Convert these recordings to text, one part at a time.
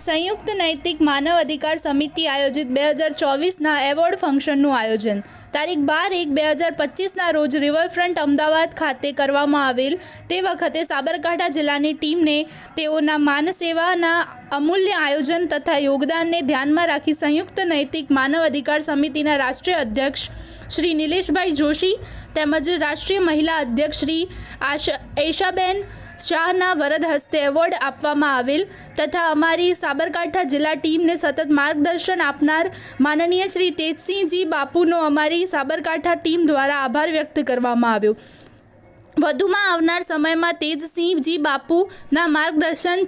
સંયુક્ત નૈતિક માનવ અધિકાર સમિતિ આયોજિત બે હજાર ચોવીસના એવોર્ડ ફંક્શનનું આયોજન. તારીખ બાર એક બે હજાર પચીસના રોજ રિવરફ્રન્ટ અમદાવાદ ખાતે કરવામાં આવેલ. તે વખતે સાબરકાંઠા જિલ્લાની ટીમને તેઓના માનસેવાના અમૂલ્ય આયોજન તથા યોગદાનને ધ્યાનમાં રાખી સંયુક્ત નૈતિક માનવ અધિકાર સમિતિના રાષ્ટ્રીય અધ્યક્ષ શ્રી નિલેશભાઈ જોશી તેમજ રાષ્ટ્રીય મહિલા અધ્યક્ષ શ્રી આશા એશાબેન શાહના વરદ હસ્તે એવોર્ડ આપવામાં આવેલ તથા અમારી સાબરકાંઠા જિલ્લા ટીમને સતત માર્ગદર્શન આપનાર માનનીય શ્રી તેજસિંહજી બાપુનો અમારી સાબરકાંઠા ટીમ દ્વારા આભાર વ્યક્ત કરવામાં આવ્યો. વધુમાં આવનાર સમયમાં તેજસિંહજી બાપુના માર્ગદર્શન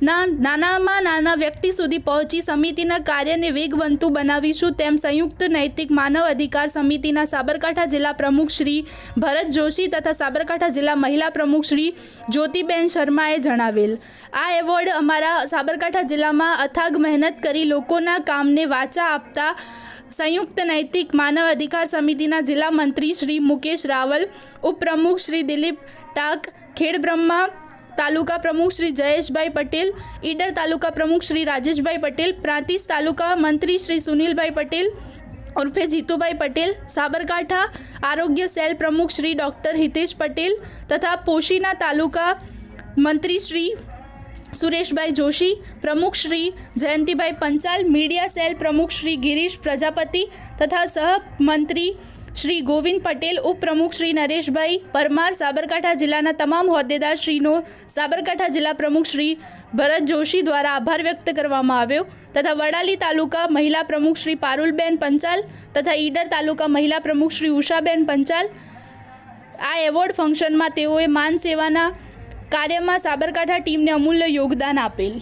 છેવાડાના નાનામાં નાના વ્યક્તિ સુધી પહોંચી સમિતિના કાર્યને વેગવંતુ બનાવીશું તેમ સંયુક્ત નૈતિક માનવ અધિકાર સમિતિના સાબરકાંઠા જિલ્લા પ્રમુખ શ્રી ભરત જોશી તથા સાબરકાંઠા જિલ્લા મહિલા પ્રમુખ શ્રી જ્યોતિબેન શર્માએ જણાવેલ. આ એવોર્ડ અમારા સાબરકાંઠા જિલ્લામાં અથાગ મહેનત કરી લોકોના કામને વાચા આપતા સંયુક્ત નૈતિક માનવ અધિકાર સમિતિના જિલ્લા મંત્રી શ્રી મુકેશ રાવલ, ઉપપ્રમુખ શ્રી દિલીપ ટાક, ખેડબ્રહ્મા તાલુકા પ્રમુખ શ્રી જયેશભાઈ પટેલ ઈડર તાલુકા પ્રમુખ શ્રી રાજેશભાઈ પટેલ પ્રાંતિજ તાલુકા મંત્રી શ્રી સુનિલભાઈ પટેલ ઉર્ફે જીતુભાઈ પટેલ સાબરકાંઠા આરોગ્ય સેલ પ્રમુખ શ્રી ડૉક્ટર હિતેશ પટેલ તથા પોશીના તાલુકા મંત્રી શ્રી સુરેશભાઈ જોશી પ્રમુખ શ્રી જયંતિભાઈ પંચાલ મીડિયા સેલ પ્રમુખ શ્રી ગિરીશ પ્રજાપતિ તથા સહમંત્રી શ્રી ગોવિંદ પટેલ ઉપપ્રમુખ શ્રી નરેશભાઈ પરમાર, સાબરકાંઠા જિલ્લાના તમામ હોદ્દેદારશ્રીનો સાબરકાંઠા જિલ્લા પ્રમુખ શ્રી ભરત જોશી દ્વારા આભાર વ્યક્ત કરવામાં આવ્યો તથા વડાલી તાલુકા મહિલા પ્રમુખ શ્રી પારુલબેન પંચાલ તથા ઈડર તાલુકા મહિલા પ્રમુખ શ્રી ઉષાબેન પંચાલ. આ એવોર્ડ ફંક્શનમાં તેઓએ માન સેવાના કાર્યમાં સાબરકાંઠા ટીમને અમૂલ્ય યોગદાન આપેલ.